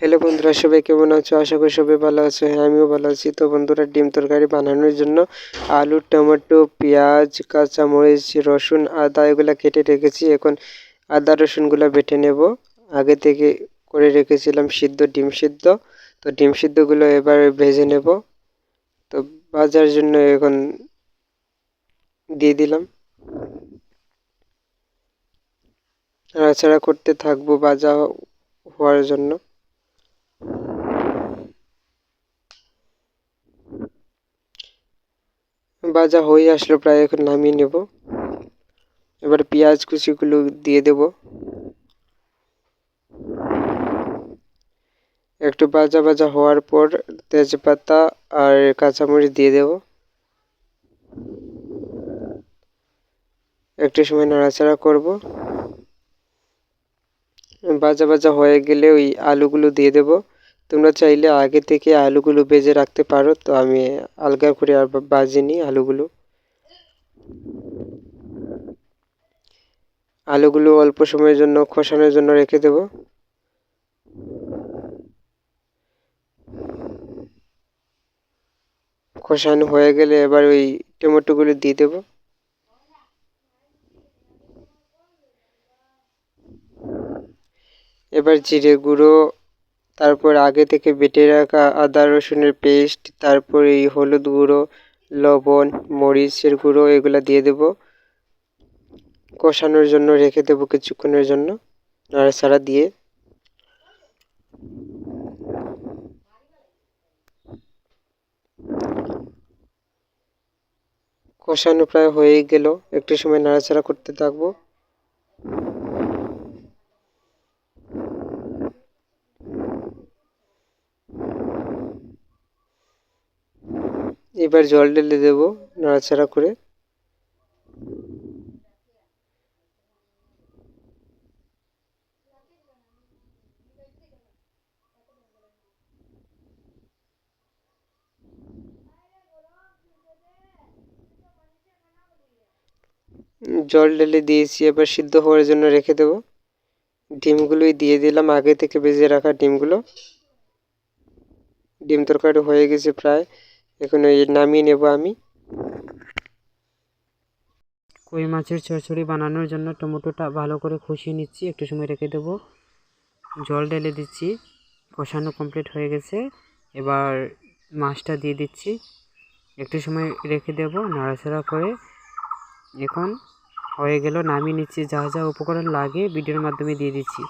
Hello বন্ধুরা, সবাই কেমন আছো? আশা করি সবাই ভালো আছো। হ্যাঁ আমিও ভালো আছি। তো বন্ধুরা, ডিম তরকারি বানানোর জন্য আলু, টমেটো, পেঁয়াজ, কাঁচামরিচ, রসুন, আদা এগুলো কেটে রেখেছি। এখন আদা, রসুনগুলো বেটে নেব। আগে থেকে করে রেখেছিলাম সিদ্ধ, ডিম সিদ্ধ। তো ডিম সিদ্ধগুলো এবার ভেজে নেব। তো ভাজার জন্য এখন দিয়ে দিলাম। নাড়াচাড়া করতে থাকব ভাজা হওয়ার জন্য। ভাজা হয়ে আসলো, প্রায় এখন নামিয়ে নেব। এবার পেঁয়াজ কুচিগুলো দিয়ে দেব। একটু ভাজা ভাজা হওয়ার পর তেজপাতা আর কাঁচামরিচ দিয়ে দেব। একটু সময় নাড়াচাড়া করব। ভাজা ভাজা হয়ে গেলে ওই আলুগুলো দিয়ে দেব। তোমরা চাইলে আগে থেকে আলুগুলো বেজে রাখতে পারো, তো আমি আলগা করে আর বাজিনি আলুগুলো। আলুগুলো অল্প সময়ের জন্য, খসানোর জন্য রেখে দেব। খসানো হয়ে গেলে এবার ওই টমেটোগুলো দিয়ে দেবো। এবার জিরে গুঁড়ো তারপর আগে থেকে বেটে রাখা আদা, রসুনের পেস্ট, তারপর এই হলুদ গুঁড়ো, লবণ, মরিচের গুঁড়ো এগুলো দিয়ে দেব। কষানোর জন্য রেখে দেবো কিছুক্ষণের জন্য নাড়াচাড়া দিয়ে। কষানো প্রায় হয়ে গেল। একটু সময় নাড়াচাড়া করতে থাকব। এবার জল ঢেলে দেব নাড়াচাড়া করে। জল ঢেলে দিয়েছি, এবার সিদ্ধ হওয়ার জন্য রেখে দেব। ডিমগুলোই দিয়ে দিলাম, আগে থেকে ভেজে রাখা ডিমগুলো। ডিম তরকারি হয়ে গেছে প্রায় এখন ওই নামিয়ে নেব আমি। কই মাছের চচ্চড়ি বানানোর জন্য টমেটোটা ভালো করে কষিয়ে নিচ্ছি, একটু সময় রেখে দেব। জল ঢেলে দিচ্ছি, কষানো কমপ্লিট হয়ে গেছে। এবার মাছটা দিয়ে দিচ্ছি, একটু সময় রেখে দেব নাড়াচাড়া করে। এখন হয়ে গেল, নামিয়ে নিচ্ছি, যা যা উপকরণ লাগে, ভিডিওর মাধ্যমে দিয়ে দিচ্ছি।